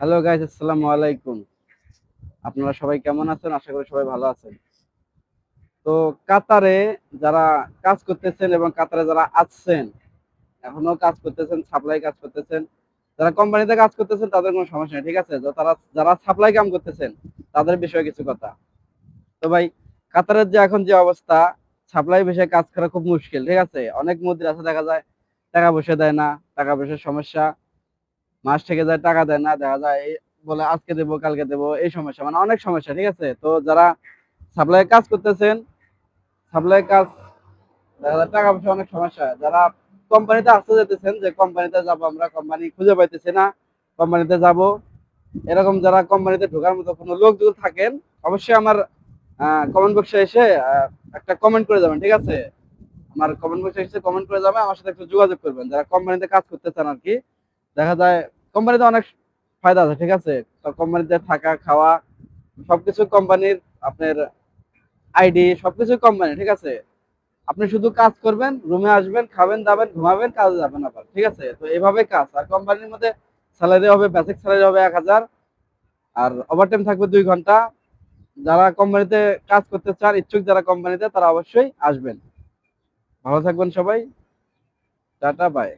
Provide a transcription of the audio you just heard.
Hello guys আসসালামু আলাইকুম। আপনারা সবাই কেমন আছেন? আশা করি সবাই ভালো আছেন। তো কাতারে যারা কাজ করতেছেন এবং কাতারে যারা আছেন, এখনও কাজ করতেছেন সাপ্লাই কাজ করতেছেন, যারা কোম্পানিতে কাজ করতেছেন, তাদের কোনো সমস্যা নেই, ঠিক আছে? তারা, যারা সাপ্লাই কাম করতেছেন, তাদের বিষয়ে কিছু কথা। তো ভাই, কাতারের যে এখন যে অবস্থা সাপ্লাই বিষয়ে কাজ করা খুব মুশকিল, ঠিক আছে? অনেক মুদ্রা আছে দেখা যায়, টাকা পয়সা দেয় না, টাকা পয়সার সমস্যা। মাস থেকে যায় টাকা দেয় না, দেখা যায় বলে আজকে দেবো, কালকে দেবো, এই সমস্যা মানে অনেক সমস্যা, ঠিক আছে? তো যারা সাপ্লাই কাজ করতেছেন সাপ্লাই কাজ, দেখা যায় টাকা পয়সা অনেক সমস্যা। যারা কোম্পানিতে আসতে যেতেছেন, যে কোম্পানিতে যাব আমরা কোম্পানি খুঁজে পাইতেছি না কোম্পানিতে যাব। এরকম যারা কোম্পানিতে ঢোকার মতো কোনো লোক যদি থাকেন, অবশ্যই আমার কমেন্ট বক্সে এসে একটা কমেন্ট করে যাবেন, ঠিক আছে? আমার কমেন্ট বক্সে এসে কমেন্ট করে যাবেন, আমার সাথে একটু যোগাযোগ করবেন। যারা কোম্পানিতে কাজ করতে চান আর কি দেখা যায় কোম্পানিতে অনেক ফায়দা আছে, ঠিক আছে? তো কোম্পানিতে থাকা, খাওয়া, সবকিছু কোম্পানির আপনার আইডি, সবকিছু কোম্পানি, ঠিক আছে? আপনি শুধু কাজ করবেন, রুমে আসবেন, খাবেন, দাবেন, ঘুমাবেন, কাজে যাবেন আবার, ঠিক আছে? তো এভাবে কাজ, আর কোম্পানির মধ্যে স্যালারি হবে বেসিক স্যালারি হবে এক হাজার, আর ওভারটাইম থাকবে দুই ঘণ্টা। যারা কোম্পানিতে কাজ করতে চান, ইচ্ছুক যারা কোম্পানিতে, তারা অবশ্যই আসবেন। ভালো থাকবেন সবাই। Tata bye